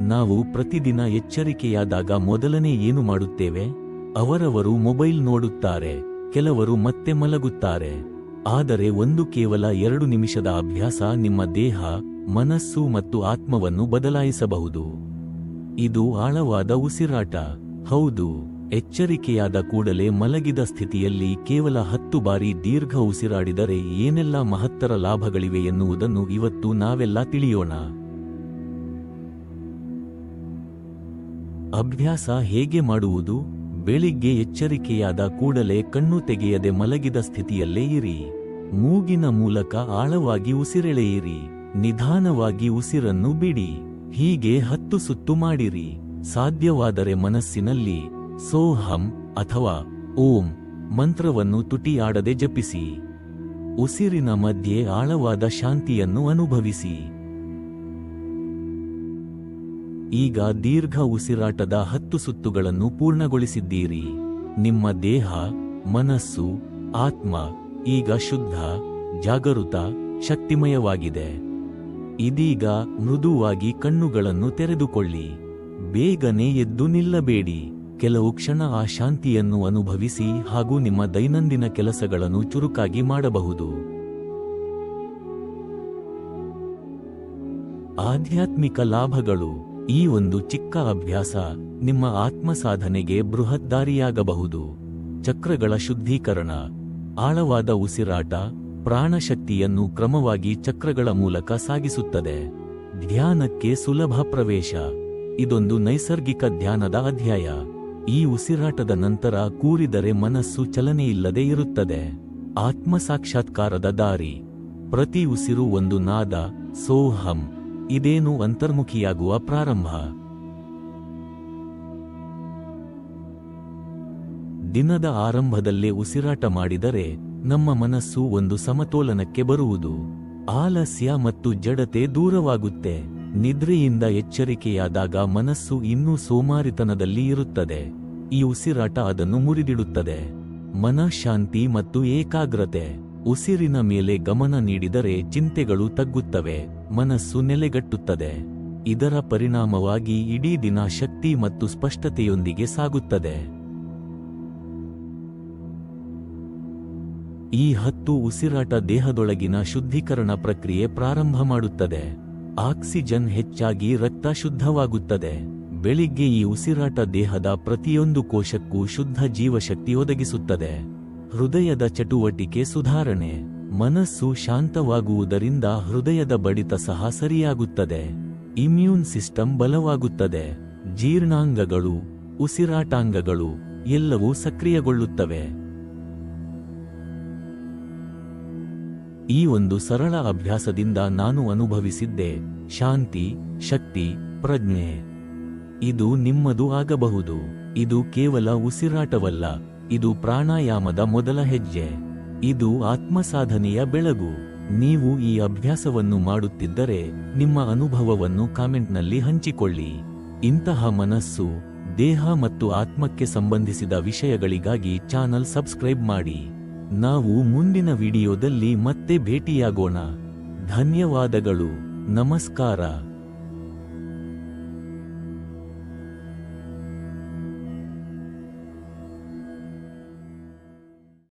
ನಾವು ಪ್ರತಿದಿನ ಎಚ್ಚರಿಕೆಯಾದಾಗ ಮೊದಲನೇ ಏನು ಮಾಡುತ್ತೇವೆ? ಅವರವರು ಮೊಬೈಲ್ ನೋಡುತ್ತಾರೆ, ಕೆಲವರು ಮತ್ತೆ ಮಲಗುತ್ತಾರೆ. ಆದರೆ ಒಂದು ಕೇವಲ ಎರಡು ನಿಮಿಷದ ಅಭ್ಯಾಸ ನಿಮ್ಮ ದೇಹ, ಮನಸ್ಸು ಮತ್ತು ಆತ್ಮವನ್ನು ಬದಲಾಯಿಸಬಹುದು. ಇದು ಆಳವಾದ ಉಸಿರಾಟ. ಹೌದು, ಎಚ್ಚರಿಕೆಯಾದ ಕೂಡಲೇ ಮಲಗಿದ ಸ್ಥಿತಿಯಲ್ಲಿ ಕೇವಲ ಹತ್ತು ಬಾರಿ ದೀರ್ಘ ಉಸಿರಾಡಿದರೆ ಏನೆಲ್ಲ ಮಹತ್ತರ ಲಾಭಗಳಿವೆ ಎನ್ನುವುದನ್ನು ಇವತ್ತು ನಾವೆಲ್ಲ ತಿಳಿಯೋಣ. ಅಭ್ಯಾಸ ಹೇಗೆ ಮಾಡುವುದು? ಬೆಳಿಗ್ಗೆ ಎಚ್ಚರಿಕೆಯಾದ ಕೂಡಲೇ ಕಣ್ಣು ತೆಗೆಯದೆ ಮಲಗಿದ ಸ್ಥಿತಿಯಲ್ಲೇ ಇರಿ. ಮೂಗಿನ ಮೂಲಕ ಆಳವಾಗಿ ಉಸಿರೆಳೆಯಿರಿ. ನಿಧಾನವಾಗಿ ಉಸಿರನ್ನು ಬಿಡಿ. ಹೀಗೆ ಹತ್ತು ಸುತ್ತು ಮಾಡಿರಿ. ಸಾಧ್ಯವಾದರೆ ಮನಸ್ಸಿನಲ್ಲಿ ಸೋಹಂ ಅಥವಾ ಓಂ ಮಂತ್ರವನ್ನು ತುಟಿಯಾಡದೆ ಜಪಿಸಿ. ಉಸಿರಿನ ಮಧ್ಯೆ ಆಳವಾದ ಶಾಂತಿಯನ್ನು ಅನುಭವಿಸಿ. ಈಗ ದೀರ್ಘ ಉಸಿರಾಟದ ಹತ್ತು ಸುತ್ತುಗಳನ್ನು ಪೂರ್ಣಗೊಳಿಸಿದ್ದೀರಿ. ನಿಮ್ಮ ದೇಹ, ಮನಸ್ಸು, ಆತ್ಮ ಈಗ ಶುದ್ಧ ಜಾಗರೂತ ಶಕ್ತಿಮಯವಾಗಿದೆ. ಇದೀಗ ಮೃದುವಾಗಿ ಕಣ್ಣುಗಳನ್ನು ತೆರೆದುಕೊಳ್ಳಿ. ಬೇಗನೆ ಎದ್ದು ನಿಲ್ಲಬೇಡಿ. ಕೆಲವು ಕ್ಷಣ ಆ ಶಾಂತಿಯನ್ನು ಅನುಭವಿಸಿ ಹಾಗೂ ನಿಮ್ಮ ದೈನಂದಿನ ಕೆಲಸಗಳನ್ನು ಚುರುಕಾಗಿ ಮಾಡಬಹುದು. ಆಧ್ಯಾತ್ಮಿಕ ಲಾಭಗಳು. ಈ ಒಂದು ಚಿಕ್ಕ ಅಭ್ಯಾಸ ನಿಮ್ಮ ಆತ್ಮ ಸಾಧನೆಗೆ ಬೃಹದ್ದಾರಿಯಾಗಬಹುದು ಚಕ್ರಗಳ ಶುದ್ಧೀಕರಣ, ಆಳವಾದ ಉಸಿರಾಟ, ಪ್ರಾಣಶಕ್ತಿಯನ್ನು ಕ್ರಮವಾಗಿ ಚಕ್ರಗಳ ಮೂಲಕ ಸಾಗಿಸುತ್ತದೆ. ಧ್ಯಾನಕ್ಕೆ ಸುಲಭ ಪ್ರವೇಶ, ಇದೊಂದು ನೈಸರ್ಗಿಕ ಧ್ಯಾನದ ಅಧ್ಯಾಯ. ಈ ಉಸಿರಾಟದ ನಂತರ ಕೂರಿದರೆ ಮನಸ್ಸು ಚಲನೆಯಿಲ್ಲದೆ ಇರುತ್ತದೆ. ಆತ್ಮಸಾಕ್ಷಾತ್ಕಾರದ ದಾರಿ, ಪ್ರತಿ ಉಸಿರು ಒಂದು ನಾದ, ಸೋಹಂ. ಇದೇನು ಅಂತರ್ಮುಖಿಯಾಗುವ ಪ್ರಾರಂಭ? ದಿನದ ಆರಂಭದಲ್ಲೇ ಉಸಿರಾಟ ಮಾಡಿದರೆ ನಮ್ಮ ಮನಸ್ಸು ಒಂದು ಸಮತೋಲನಕ್ಕೆ ಬರುವುದು. ಆಲಸ್ಯ ಮತ್ತು ಜಡತೆ ದೂರವಾಗುತ್ತೆ. ನಿದ್ರೆಯಿಂದ ಎಚ್ಚರಿಕೆಯಾದಾಗ ಮನಸ್ಸು ಇನ್ನೂ ಸೋಮಾರಿತನದಲ್ಲಿ ಇರುತ್ತದೆ. ಈ ಉಸಿರಾಟ ಅದನ್ನು ಮುರಿದಿಡುತ್ತದೆ. ಮನಃಶಾಂತಿ ಮತ್ತು ಏಕಾಗ್ರತೆ. ಉಸಿರಿನ ಮೇಲೆ ಗಮನ ನೀಡಿದರೆ ಚಿಂತೆಗಳು ತಗ್ಗುತ್ತವೆ, ಮನಸ್ಸು ನೆಲೆಗಟ್ಟುತ್ತದೆ. ಇದರ ಪರಿಣಾಮವಾಗಿ ಇಡೀ ದಿನ ಶಕ್ತಿ ಮತ್ತು ಸ್ಪಷ್ಟತೆಯೊಂದಿಗೆ ಸಾಗುತ್ತದೆ. ಈ ಹತ್ತು ಉಸಿರಾಟ ದೇಹದೊಳಗಿನ ಶುದ್ಧೀಕರಣ ಪ್ರಕ್ರಿಯೆ ಪ್ರಾರಂಭ ಮಾಡುತ್ತದೆ. ಆಕ್ಸಿಜನ್ ಹೆಚ್ಚಾಗಿ ರಕ್ತ ಶುದ್ಧವಾಗುತ್ತದೆ. ಬೆಳಿಗ್ಗೆ ಈ ಉಸಿರಾಟ ದೇಹದ ಪ್ರತಿಯೊಂದು ಕೋಶಕ್ಕೂ ಶುದ್ಧ ಜೀವಶಕ್ತಿ ಒದಗಿಸುತ್ತದೆ. ಹೃದಯದ ಚಟುವಟಿಕೆ ಸುಧಾರಣೆ. ಮನಸ್ಸು ಶಾಂತವಾಗುವುದರಿಂದ ಹೃದಯದ ಬಡಿತ ಸಹ ಸರಿಯಾಗುತ್ತದೆ. Immune system ಬಲವಾಗುತ್ತದೆ. ಜೀರ್ಣಾಂಗಗಳು, ಉಸಿರಾಟಾಂಗಗಳು ಎಲ್ಲವೂ ಸಕ್ರಿಯಗೊಳ್ಳುತ್ತವೆ. ಈ ಒಂದು ಸರಳ ಅಭ್ಯಾಸದಿಂದ ನಾನು ಅನುಭವಿಸಿದ್ದೆ. ಶಾಂತಿ, ಶಕ್ತಿ, ಪ್ರಜ್ಞೆ. ಇದು ನಿಮ್ಮದು ಆಗಬಹುದು. ಇದು ಕೇವಲ ಉಸಿರಾಟವಲ್ಲ. ಇದು ಪ್ರಾಣಾಯಾಮದ ಮೊದಲ ಹೆಜ್ಜೆ. ಇದು ಆತ್ಮಸಾಧನೆಯ ಬೆಳಗು. ನೀವು ಈ ಅಭ್ಯಾಸವನ್ನು ಮಾಡುತ್ತಿದ್ದರೆ ನಿಮ್ಮ ಅನುಭವವನ್ನು ಕಾಮೆಂಟ್ನಲ್ಲಿ ಹಂಚಿಕೊಳ್ಳಿ. ಇಂತಹ ಮನಸ್ಸು, ದೇಹ ಮತ್ತು ಆತ್ಮಕ್ಕೆ ಸಂಬಂಧಿಸಿದ ವಿಷಯಗಳಿಗಾಗಿ ಚಾನಲ್ ಸಬ್ಸ್ಕ್ರೈಬ್ ಮಾಡಿ. ನಾವು ಮುಂದಿನ ವಿಡಿಯೋದಲ್ಲಿ ಮತ್ತೆ ಭೇಟಿಯಾಗೋಣ. ಧನ್ಯವಾದಗಳು. ನಮಸ್ಕಾರ.